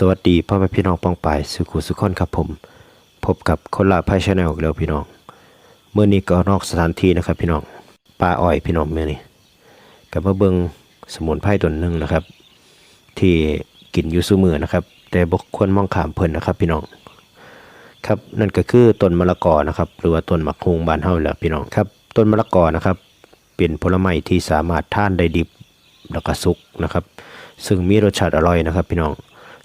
สวัสดีพ่อแม่พี่น้องปองปายสุขุสุขคนครับผม พบกับคนละไพ่ชาแนลแล้วพี่น้องเมื่อนี้ก็นอกสถานที่นะครับพี่น้องป่าอ้อยพี่น้องเมื่อนี้กับมาเบิงสมุนไพรตัวหนึ่งนะครับ ที่กินอยู่ซุมือนะครับ แต่บกควรมองขามเพิ่นนะครับ พี่น้องครับนั่นก็คือต้นมะละกอนะครับ หรือว่าต้นมะฮุงบานเฮาแหละพี่น้องครับ ต้นมะละกอนะครับเป็นผลไม้ที่สามารถทานได้ดิบแล้วก็สุกนะครับ ซึ่งมีรสชาติอร่อยนะครับ พี่น้อง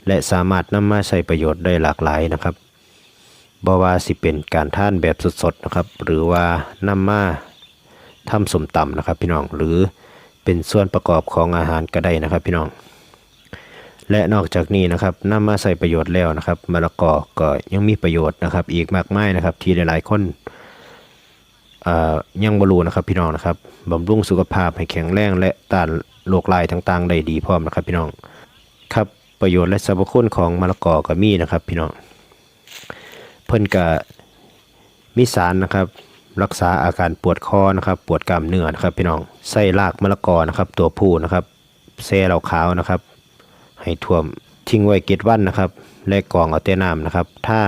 และสามารถนำมาใช้ประโยชน์ได้หลากหลายนะครับบว่าสิเป็นการท่านแบบสดๆนะครับ หรือว่านำมาทำสมตำนะครับพี่น้องหรือเป็นส่วนประกอบของอาหารก็ได้นะครับพี่น้อง และนอกจากนี้นะครับนำมาใส่ประโยชน์แล้วนะครับมะละกอก็ยังมีประโยชน์นะครับ อีกมากมายนะครับ ที่หลายๆคนอ่ายังบรูนะครับพี่น้องนะครับบำรุงสุขภาพให้แข็งแรงและต้านโรคร้ายต่างๆ ได้ดีพร้อมนะครับพี่น้องครับ ประโยชน์และสรรพคุณของมะละกอก็มีนะครับพี่น้องเพิ่นก็มีสารนะครับ รักษาอาการปวดคอนะครับ ปวดกล้ามเนื้อนะครับ พี่น้องใส่รากมะละกอนะครับ ตัวผู้นะครับเซเหลาขาวนะครับ ให้ท่วมทิ้งไว้เก็ดวันนะครับ และกรองเอาแต่น้ำนะครับ ถ้า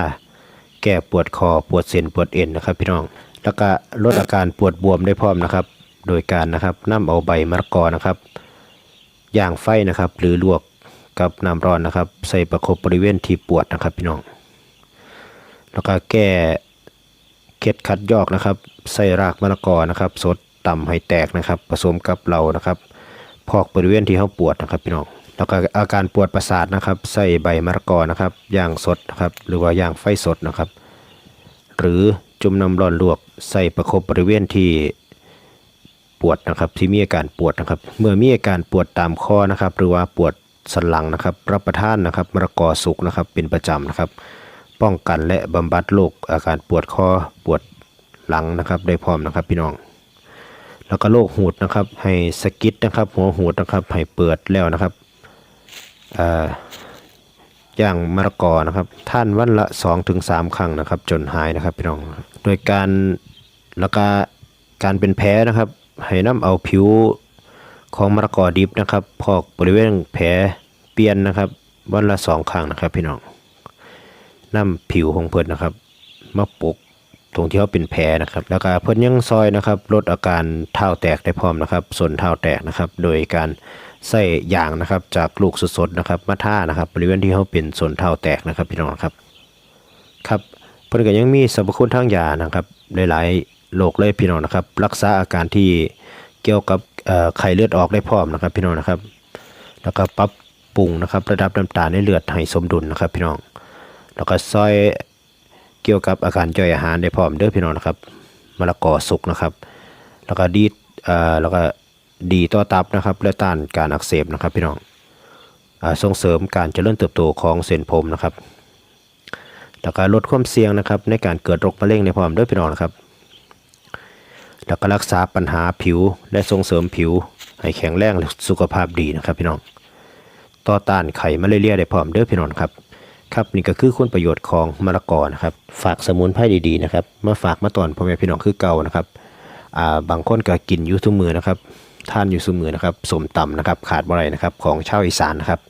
แก้ปวดคอปวดเส้นปวดเอ็นนะครับ พี่น้อง แล้วก็ลดอาการปวดบวมได้พร้อมนะครับ โดยการนะครับนำเอาใบมะละกอนะครับย่างไฟนะครับ หรือลวก กับน้ำร้อนนะครับ ใส่ประคบบริเวณที่ปวดนะครับพี่น้อง แล้วก็แก้เคล็ดคัดยอกนะครับ ใส่รากมะละกอนะครับ สดต่ำให้แตกนะครับ ผสมกับเรานะครับ พอกบริเวณที่เขาปวดนะครับพี่น้อง แล้วก็อาการปวดประสาทนะครับ ใส่ใบมะละกอนะครับย่างสดนะครับ หรือว่าย่างไฟสดนะครับ หรือจุ่มน้ำร้อนลวก ใส่ประคบบริเวณที่ปวดนะครับที่มีอาการปวดนะครับ เมื่อมีอาการปวดตามข้อนะครับ หรือว่าปวด สันหลังนะครับ รับประทานนะครับมะละกอสุกนะครับเป็นประจำนะครับ ป้องกันและบำบัดโรคอาการปวดคอปวดหลังนะครับ ได้พร้อมนะครับพี่น้อง แล้วก็โรคหูดนะครับ ให้สกิดนะครับ หัวหูดนะครับให้เปิดแล้วนะครับอย่างมะละกอนะครับ ท่านวันละ 2-3ถึงครั้งนะครับ จนหายนะครับพี่น้อง โดยการแล้วก็การเป็นแผลนะครับ ให้น้ำเอาผิว ของมะละกอดิบนะครับ พอกบริเวณแผลเปลี่ยนนะครับ วันละสองครั้งนะครับ พี่น้องน้ำผิวของเพิ่นนะครับมาปกตรงที่เขาเป็นแผลนะครับ แล้วก็เพิ่นยังซอยนะครับ ลดอาการเท้าแตกได้พร้อมนะครับส่วนเท้าแตกนะครับ โดยการใส่ยางนะครับ จากลูกสดๆนะครับ มาท่านะครับ บริเวณที่เขาเป็นส่วนเท้าแตกนะครับ พี่น้องครับครับเพิ่นก็ยังมีสรรพคุณทางยานะครับ หลายๆโรคเลยพี่น้องนะครับ รักษาอาการที่เกี่ยวกับ ไข้เลือดออกได้พร้อมนะครับ พี่น้องนะครับ แล้วก็ปรับปรุงนะครับ ระดับน้ำตาลในเลือดให้สมดุลนะครับ พี่น้อง แล้วก็ซอยเกี่ยวกับอาการย่อยอาหารได้พร้อมเด้อพี่น้องนะครับมะละกอสุกนะครับ แล้วก็ดีแล้วก็ดีต่อตับนะครับ และต้านการอักเสบนะครับ พี่น้องส่งเสริมการเจริญเติบโตของเส้นผมนะครับ แล้วก็ลดความเสี่ยงนะครับ ในการเกิดโรคมะเร็งในพร้อมด้อพี่น้องนะครับ แล้วก็รักษาปัญหาผิวและส่งเสริมผิว ให้แข็งแรงและสุขภาพดีนะครับพี่น้อง ต่อต้านไข้มาเลาเรียได้พร้อมเด้อพี่น้องครับ ครับนี่ก็คือคุณประโยชน์ของมะละกอนะครับ ฝากสมุนไพรดีๆนะครับมาฝากมาตอนพ่อแม่พี่น้องคือเก่านะครับอ่าบางคนก็กินอยู่ทุกมือนะครับท่านอยู่ทุกมือนะครับสมตำนะครับขาดบ่ได้นะครับของชาวอีสานนะครับ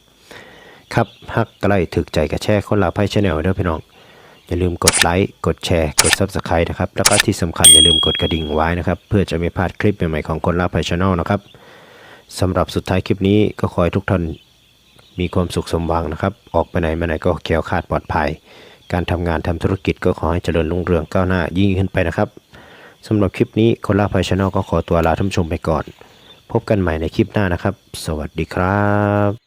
ครับฮักก็ไล่ถึกใจกับแชร์คนลาไพ่ชาแนลเด้อพี่น้อง อย่าลืมกดไลค์กดแชร์ กด Subscribe นะครับ แล้วก็ที่สำคัญอย่าลืมกดกระดิ่งไว้นะครับ เพื่อจะไม่พลาดคลิปใหม่ๆของคนลาวไพ่ชาแนลนะครับสำหรับสุดท้ายคลิปนี้ก็ขอให้ทุกท่านมีความสุขสมหวังนะครับ ออกไปไหนมาไหนก็แคล้วคาดปลอดภัย การทำงานทำธุรกิจก็ขอให้เจริญรุ่งเรืองก้าวหน้ายิ่งขึ้นไปนะครับสำหรับคลิปนี้คนลาภัยชาแนลก็ขอตัวลาท่านผู้ชมไปก่อน พบกันใหม่ในคลิปหน้านะครับ สวัสดีครับ